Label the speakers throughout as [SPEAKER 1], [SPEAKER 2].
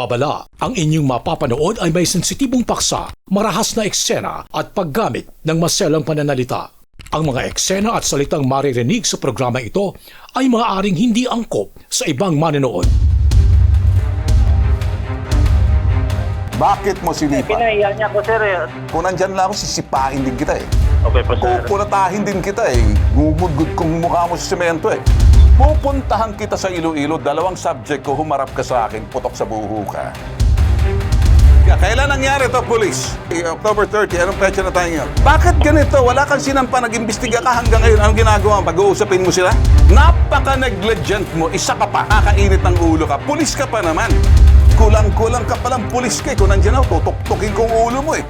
[SPEAKER 1] babala. Ang inyong mapapanood ay may sensitibong paksa, marahas na eksena at paggamit ng maselang pananalita. Ang mga eksena at salitang maririnig sa programa ito ay maaaring hindi angkop sa ibang manonood.
[SPEAKER 2] Bakit mo sinipa?
[SPEAKER 3] Pinahiya niya ako, sir. eh.
[SPEAKER 2] Kung nandyan lang ako, sisipain din kita eh.
[SPEAKER 3] Okay po, sir.
[SPEAKER 2] Kukulatahin din kita eh. Gumugud kung mukha mo sa semento eh. Pupuntahan kita sa Iloilo, dalawang subject ko, humarap ka sa akin, putok sa buho ka. Kailan nangyari to, police? Eh, October 30, anong petsa na tayo ngayon? Bakit ganito? Wala kang sinampa, nag-imbestiga ka hanggang ngayon. Anong ginagawa mo? Pag-uusapin mo sila? Napaka-negligent mo, isa ka pa, kakainit ng ulo ka, pulis ka pa naman. Kulang-kulang ka palang pulis ka eh. Kung nandiyan ako, tutuktukin kong ulo mo eh.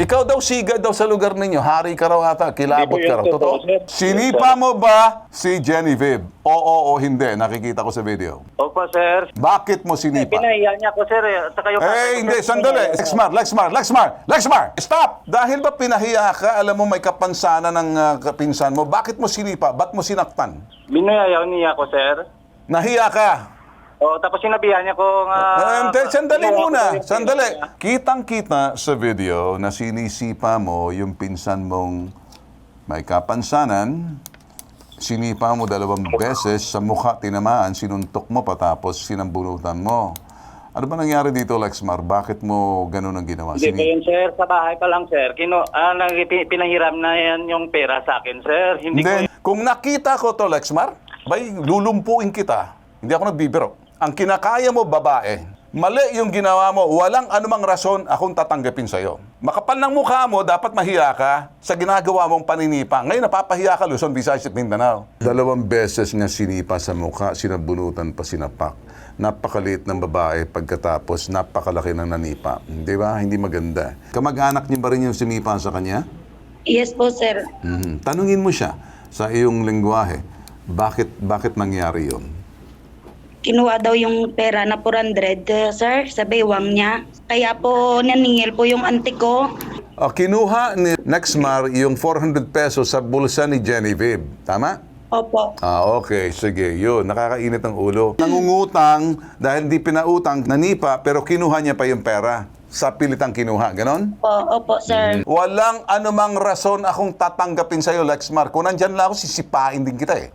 [SPEAKER 2] Ikaw daw siga daw sa lugar ninyo. Hari ka raw ata. Kilabot ka raw.
[SPEAKER 3] totoo.
[SPEAKER 2] Sinipa mo ba si Genevieve? Oo o hindi. Nakikita ko sa video.
[SPEAKER 3] Opo, sir.
[SPEAKER 2] Bakit mo sinipa?
[SPEAKER 3] Pinahiya niya ako, sir. eh. At saka yung
[SPEAKER 2] Eh, hindi. Sandali. Lexmar, Lexmar, Lexmar, Lexmar! Stop! Dahil ba pinahiya ka, alam mo may kapansanan ng ah, kapinsan mo, bakit mo sinipa? Ba't mo sinaktan?
[SPEAKER 3] Binahiya niya ako, sir.
[SPEAKER 2] Nahiya ka.
[SPEAKER 3] O, tapos sinabihan niya ko nga...
[SPEAKER 2] Um, te- sandali muna, sandali. Kitang-kita sa video na sinisipa mo yung pinsan mong may kapansanan, sinipa mo dalawang beses, sa mukha tinamaan, sinuntok mo patapos sinambunutan mo. Ano ba nangyari dito, Lexmar? Bakit mo ganun ang ginawa?
[SPEAKER 3] Hindi
[SPEAKER 2] Sini-
[SPEAKER 3] yun, sir. Sa bahay pa lang, sir. Kino, ah, pinahiram na yan yung pera sa akin, sir. Hindi
[SPEAKER 2] Hindi.
[SPEAKER 3] ko...
[SPEAKER 2] Kung nakita ko to, Lexmar, bay, lulumpuin kita. Hindi ako nagbibiro. Ang kinakaya mo, babae. Mali yung ginawa mo. Walang anumang rason akong tatanggapin sa'yo. Makapal ng mukha mo, dapat mahiya ka sa ginagawa mong paninipa. Ngayon, napapahiya ka, Luzon, Visayas at Mindanao. Dalawang beses niya sinipa sa mukha, sinabunutan pa sinapak. Napakaliit ng babae pagkatapos napakalaki ng nanipa. Di ba? Hindi maganda. Kamag-anak niya ba rin yung sinipa sa kanya?
[SPEAKER 4] Yes po, sir.
[SPEAKER 2] Mhm. Tanungin mo siya sa iyong lengguwahe, bakit bakit nangyari 'yon?
[SPEAKER 4] Kinuha daw yung pera na 400, uh, sir, sa baywang niya. Kaya po naningil po yung auntie ko.
[SPEAKER 2] Ah, kinuha ni Nexmar yung 400 pesos sa bulsa ni Genevieve. Tama?
[SPEAKER 4] Opo.
[SPEAKER 2] Ah, okay. Sige, yun. Nakakainit ang ulo. Nangungutang dahil hindi pinautang, nanipa, pero kinuha niya pa yung pera. Sa pilitang kinuha. Ganon?
[SPEAKER 4] Opo, opo, sir.
[SPEAKER 2] Walang anumang rason akong tatanggapin sa'yo, Lexmar. Kung nandyan lang ako, sisipain din kita eh.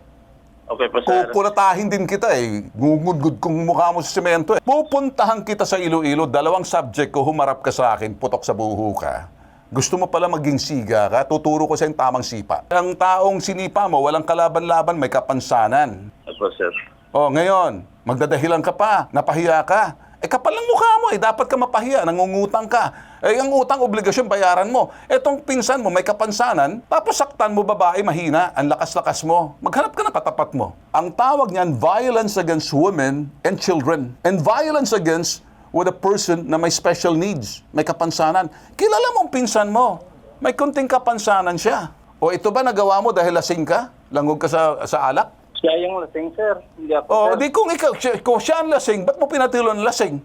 [SPEAKER 3] Okay po, sir.
[SPEAKER 2] Kukulatahin din kita eh. Gugudgud kung mukha mo sa semento eh. Pupuntahan kita sa Iloilo, dalawang subject ko, humarap ka sa akin, putok sa buho ka. Gusto mo pala maging siga ka, tuturo ko sa yung tamang sipa. Ang taong sinipa mo, walang kalaban-laban, may kapansanan.
[SPEAKER 3] Opo, sir.
[SPEAKER 2] Oh, ngayon, magdadahilan ka pa, napahiya ka. Eh kapal ang mukha mo eh, dapat ka mapahiya, nangungutang ka. Eh ang utang obligasyon bayaran mo. Etong pinsan mo may kapansanan, tapos saktan mo babae mahina, ang lakas-lakas mo. Maghanap ka ng katapat mo. Ang tawag niyan, violence against women and children. And violence against with a person na may special needs, may kapansanan. Kilala mo ang pinsan mo, may kunting kapansanan siya. O ito ba nagawa mo dahil lasing ka? Langog ka sa, sa alak?
[SPEAKER 3] Siya yung lasing, sir. Hindi ako,
[SPEAKER 2] Oh,
[SPEAKER 3] sir.
[SPEAKER 2] di kung ikaw, siya- kung siya ang lasing, ba't mo pinatilo ang lasing?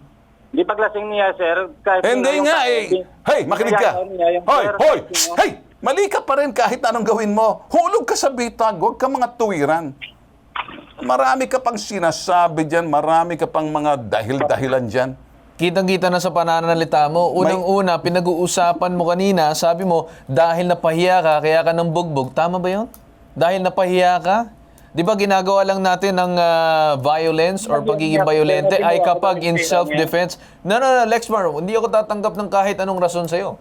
[SPEAKER 3] Di paglasing niya, sir. Kahit
[SPEAKER 2] Hindi
[SPEAKER 3] yung
[SPEAKER 2] nga eh. Hey, makinig ka.
[SPEAKER 3] Kaya niya yung
[SPEAKER 2] Hoy, hoy, hey, mali ka pa rin kahit anong gawin mo. Hulog ka sa bitag, huwag ka mga tuwiran. Marami ka pang sinasabi dyan, marami ka pang mga dahil-dahilan dyan.
[SPEAKER 5] Kitang-kita na sa pananalita mo. Unang-una, pinag-uusapan mo kanina, sabi mo, dahil napahiya ka, kaya ka ng bugbog. Tama ba yun? Dahil napahiya ka? Di ba ginagawa lang natin ng ah, violence or pagiging violente ay kapag in self-defense? No, no, no, Lexmar, hindi ako tatanggap ng kahit anong rason sa'yo.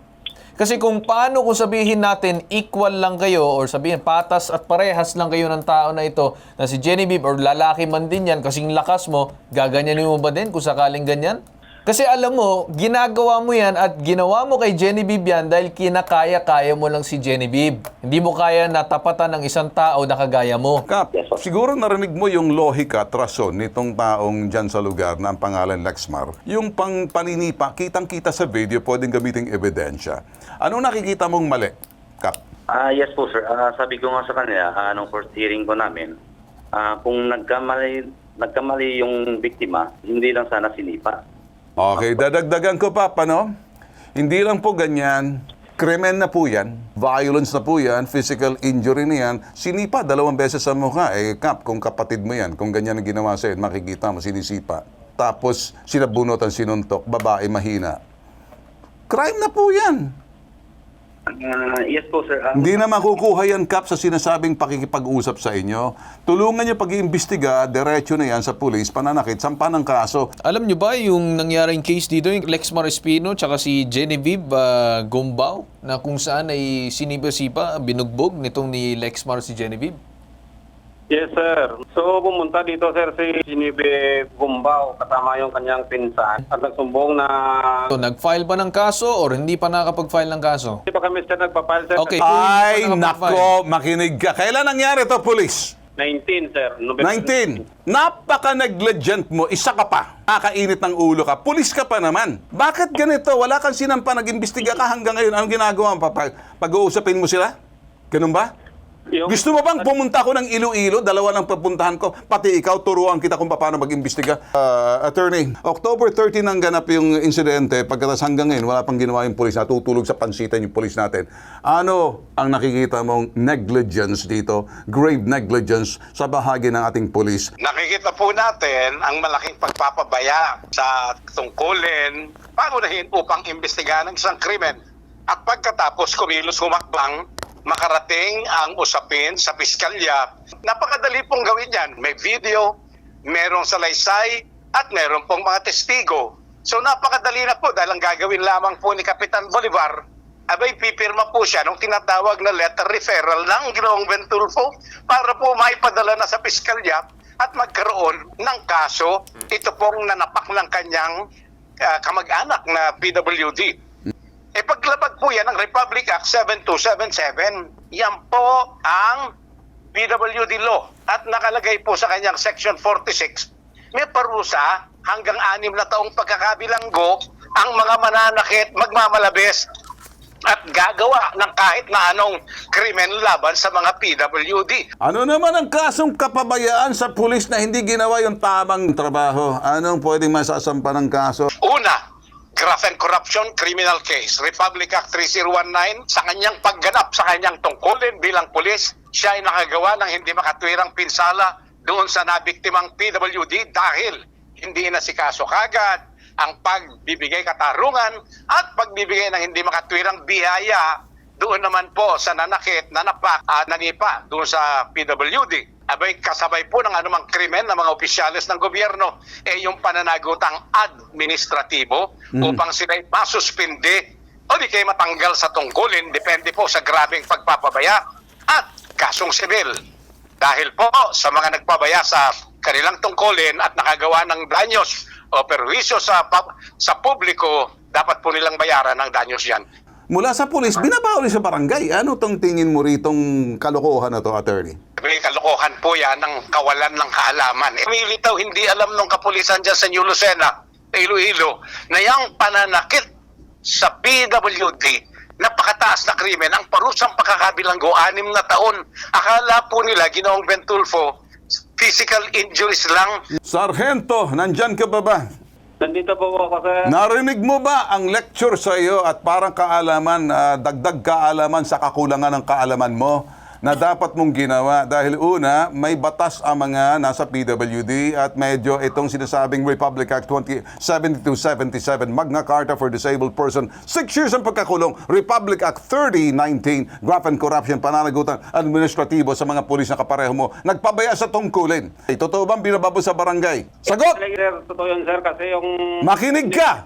[SPEAKER 5] Kasi kung paano kung sabihin natin equal lang kayo or sabihin patas at parehas lang kayo ng tao na ito na si Genevieve or lalaki man din yan kasing lakas mo, gaganyanin mo ba din kung sakaling ganyan? Kasi alam mo, ginagawa mo yan at ginawa mo kay Genevieve yan dahil kinakaya-kaya mo lang si Genevieve. Hindi mo kaya natapatan ng isang tao na kagaya mo.
[SPEAKER 2] Kap, siguro narinig mo yung lohika at rason nitong taong dyan sa lugar na ang pangalan Lexmar. Yung pang paninipa, kitang-kita sa video, pwedeng gamiting ebidensya. Anong nakikita mong mali, Kap?
[SPEAKER 6] Ah, yes po sir. Ah, sabi ko nga sa kanila, ah, nung first hearing ko namin, ah, kung nagkamali, nagkamali yung biktima, hindi lang sana sinipa.
[SPEAKER 2] Okay, dadagdagan ko pa, paano? Hindi lang po ganyan. Krimen na po yan. Violence na po yan. Physical injury na yan. Sinipa dalawang beses sa mukha. Eh, Kap, kung kapatid mo yan, kung ganyan ang ginawa sa'yo, makikita mo, sinisipa. tapos sinabunutan sinuntok, babae mahina. Crime na po yan.
[SPEAKER 6] Ah, yes po, sir. Ah,
[SPEAKER 2] Hindi na makukuha yan, Kap, sa sinasabing pakikipag-usap sa inyo. Tulungan niyo pag-iimbestiga, diretso na yan sa pulis, pananakit, sampa ng kaso.
[SPEAKER 5] Alam nyo ba yung nangyaring case dito, yung Lexmar Espino tsaka si Genevieve ah, Gombao, na kung saan ay sinipa-sipa, binugbog nitong ni Lexmar si Genevieve?
[SPEAKER 7] Yes, sir. So, pumunta dito, sir, si Ginibe Gumbao kasama yung kanyang pinsan at nagsumbong na
[SPEAKER 5] So, nag-file ba ng kaso or hindi pa nakakapag-file ng kaso?
[SPEAKER 7] hindi pa kami, sir, nagpapile, sir.
[SPEAKER 5] Okay.
[SPEAKER 2] Ay,
[SPEAKER 5] nakapag-file.
[SPEAKER 2] nako, makinig ka. Kailan nangyari to, pulis?
[SPEAKER 7] 19, sir. November
[SPEAKER 2] 19. Napaka-negligent mo, isa ka pa. Kakainit ng ulo ka. Pulis ka pa naman. Bakit ganito? Wala kang sinampa, nag-imbestiga ka hanggang ngayon. Anong ginagawa mo? Pag- Pag-uusapin mo sila? Ganun ba?
[SPEAKER 7] Yung-
[SPEAKER 2] Gusto mo bang pumunta ako ng Iloilo? Dalawa lang papuntahan ko. Pati ikaw, turuan kita kung paano mag-imbestiga. Uh, attorney, October 13 nang ganap yung insidente. Pagkatas hanggang ngayon, wala pang ginawa yung polis. Natutulog sa pansitan yung polis natin. Ano ang nakikita mong negligence dito? Grave negligence sa bahagi ng ating polis.
[SPEAKER 8] Nakikita po natin ang malaking pagpapabaya sa tungkulin, pangunahin upang imbestigahan ng isang krimen. At pagkatapos kumilos humakbang, makarating ang usapin sa piskalya. Napakadali pong gawin yan. May video, merong salaysay, at meron pong mga testigo. So napakadali na po dahil ang gagawin lamang po ni Kapitan Bolivar abay pipirma po siya nung tinatawag na letter referral ng Ginoong Ventulfo para po maipadala na sa piskalya at magkaroon ng kaso. Ito pong nanapak ng kanyang ah, kamag-anak na PWD. E paglabag po yan ng Republic Act 7277, yan po ang PWD law. At nakalagay po sa kanyang section 46, may parusa hanggang anim na taong pagkakabilanggo ang mga mananakit, magmamalabes at gagawa ng kahit na anong krimen laban sa mga PWD.
[SPEAKER 2] Ano naman ang kasong kapabayaan sa pulis na hindi ginawa yung tamang trabaho? Anong pwedeng masasampa ng kaso?
[SPEAKER 8] Una, graft and corruption criminal case. Republic Act 3019 sa kanyang pagganap sa kanyang tungkulin bilang pulis, siya ay nakagawa ng hindi makatwirang pinsala doon sa nabiktimang PWD dahil hindi na si kaso kagad ang pagbibigay katarungan at pagbibigay ng hindi makatwirang biyaya doon naman po sa nanakit, nanapak, at nanipa doon sa PWD. Abay, kasabay po ng anumang krimen ng mga opisyalis ng gobyerno, eh yung pananagutang administratibo upang sila masuspindi o di kayo matanggal sa tungkulin, depende po sa grabing pagpapabaya at kasong sibil. Dahil po sa mga nagpabaya sa kanilang tungkulin at nakagawa ng danyos o perwisyo sa, sa publiko, dapat po nilang bayaran ng danyos yan.
[SPEAKER 2] Mula sa pulis, binabawal sa barangay. Ano tong tingin mo ritong kalokohan na to, attorney?
[SPEAKER 8] May kalokohan po yan ng kawalan ng kaalaman. Eh, militaw, hindi alam nung kapulisan dyan sa New Lucena, Iloilo, na yung pananakit sa PWD, napakataas na krimen, ang parusang pagkakabilanggo, anim na taon. Akala po nila, ginoong Bentulfo, physical injuries lang.
[SPEAKER 2] Sargento, nandyan ka ba ba?
[SPEAKER 7] Nandito po ako, sir.
[SPEAKER 2] Narinig mo ba ang lecture sa iyo at parang kaalaman, ah, dagdag kaalaman sa kakulangan ng kaalaman mo na dapat mong ginawa? Dahil una, may batas ang mga nasa PWD at medyo itong sinasabing Republic Act 20, 7277, Magna Carta for Disabled Person, 6 years ang pagkakulong. Republic Act 3019, Graft and Corruption, pananagutan administratibo sa mga pulis na kapareho mo. Nagpabaya sa tungkulin. Eh, totoo bang binababo sa barangay? Sagot!
[SPEAKER 7] Sir, totoo yun, sir, kasi yung...
[SPEAKER 2] Makinig ka!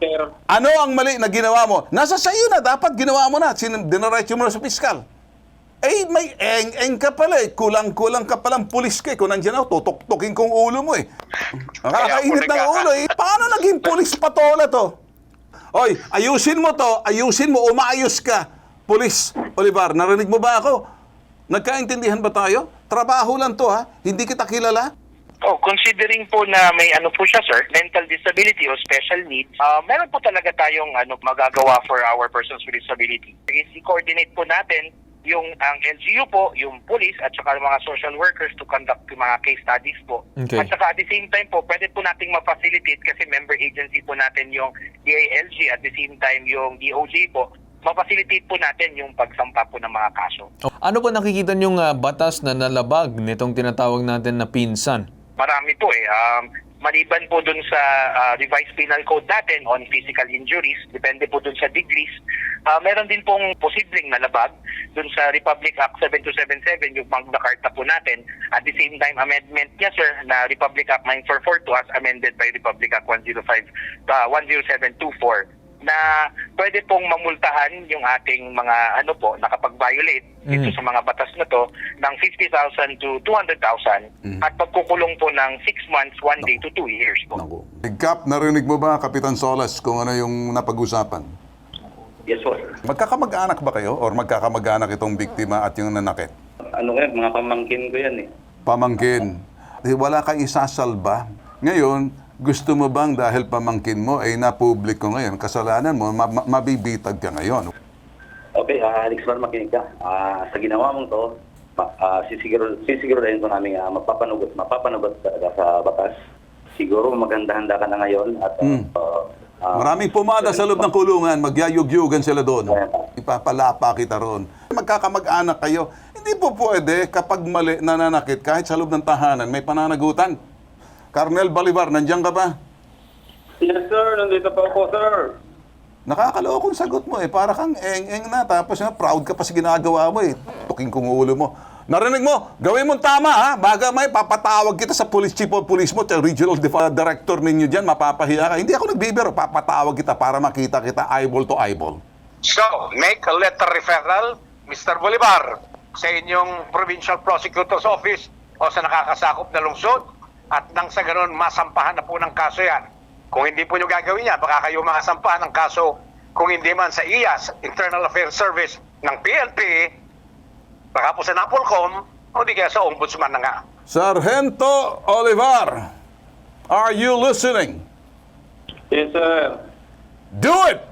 [SPEAKER 2] Ano ang mali na ginawa mo? Nasa sa iyo na, dapat ginawa mo na. Sin- Dinaretso mo na sa piskal. Eh, may eng-eng ka pala eh. Kulang-kulang ka palang pulis ka eh. Kung nandiyan ako, tutok-tokin kong ulo mo eh. Nakakainit ng ulo eh. Paano naging pulis patola to? Oy, ayusin mo to. Ayusin mo. Umaayos ka. Pulis. Olivar, narinig mo ba ako? Nagkaintindihan ba tayo? Trabaho lang to ha. Hindi kita kilala.
[SPEAKER 9] Oh, considering po na may ano po siya, sir, mental disability o special needs, ah, meron po talaga tayong ano magagawa for our persons with disability. Is i-coordinate po natin yung ang LGU po, yung police at saka mga social workers to conduct yung mga case studies po.
[SPEAKER 5] Okay.
[SPEAKER 9] At saka at the same time po, pwede po nating ma-facilitate kasi member agency po natin yung DILG at the same time yung DOJ po, ma-facilitate po natin yung pagsampa po ng mga kaso.
[SPEAKER 5] Ano ba nakikita niyong ah, batas na nalabag nitong tinatawag natin na pinsan?
[SPEAKER 9] Marami po eh. Um, maliban po dun sa ah, revised penal code natin on physical injuries, depende po dun sa degrees, ah, meron din pong posibleng nalabag dun sa Republic Act 7277, yung Magna Carta po natin. At the same time, amendment niya, sir, na Republic Act 9442 as amended by Republic Act 105, ah, 10724 na pwede pong mamultahan yung ating mga ano po nakapag-violate dito sa mga batas na to ng 50,000 to 200,000 at pagkukulong po ng 6 months, 1 day to 2 years po.
[SPEAKER 2] Naku. Kap, narinig mo ba, Kapitan Solas, kung ano yung napag-usapan?
[SPEAKER 6] Yes, sir.
[SPEAKER 2] Magkakamag-anak ba kayo or magkakamag-anak itong biktima at yung nanakit?
[SPEAKER 6] Ano yan, mga pamangkin ko yan eh.
[SPEAKER 2] Pamangkin. Eh, Wala kang isasalba. Ngayon, gusto mo bang dahil pamangkin mo ay napubliko ngayon, kasalanan mo, ma- ma- mabibitag ka ngayon?
[SPEAKER 6] Okay, uh, Alex Mar, makinig ka. Ah, sa ginawa mong to, ma- ah, sisiguro, sisigurahin ko namin uh, mapapanugot, mapapanugot talaga sa batas. Siguro maganda-handa ka na ngayon at uh, ah,
[SPEAKER 2] Maraming pumada sa loob ng kulungan, magyayugyugan sila doon. Ipapalapa kita roon. Magkakamag-anak kayo. Hindi po pwede kapag mali nananakit kahit sa loob ng tahanan may pananagutan. Carnel Bolivar, nandiyan ka ba?
[SPEAKER 7] Yes, sir. Nandito po ako, sir.
[SPEAKER 2] Nakakalokong sagot mo eh. Para kang eng-eng na. Tapos nga, proud ka pa sa ginagawa mo eh. Tuking kong ulo mo. Narinig mo, gawin mo tama ha. Baga may papatawag kita sa police chief of police mo, sa regional director ninyo dyan, mapapahiya ka. Hindi ako nagbibiro, papatawag kita para makita kita eyeball to eyeball.
[SPEAKER 8] So, make a letter referral, Mr. Bolivar, sa inyong Provincial Prosecutor's Office o sa nakakasakop na lungsod at nang sa ganun, masampahan na po ng kaso yan. Kung hindi po nyo gagawin yan, baka kayo makasampahan ng kaso kung hindi man sa IAS, Internal Affairs Service ng PNP, baka po sa NAPOLCOM, o di kaya sa Ombudsman na nga.
[SPEAKER 2] Sargento Olivar, are you listening?
[SPEAKER 7] Yes, sir.
[SPEAKER 2] Do it!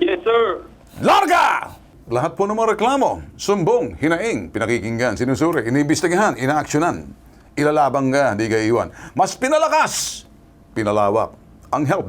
[SPEAKER 7] Yes, sir.
[SPEAKER 2] Larga! Lahat po ng mga reklamo, sumbong, hinaing, pinakikinggan, sinusuri, iniimbestigahan, inaaksyonan, ilalabang ka, di ka iwan. Mas pinalakas, pinalawak ang help.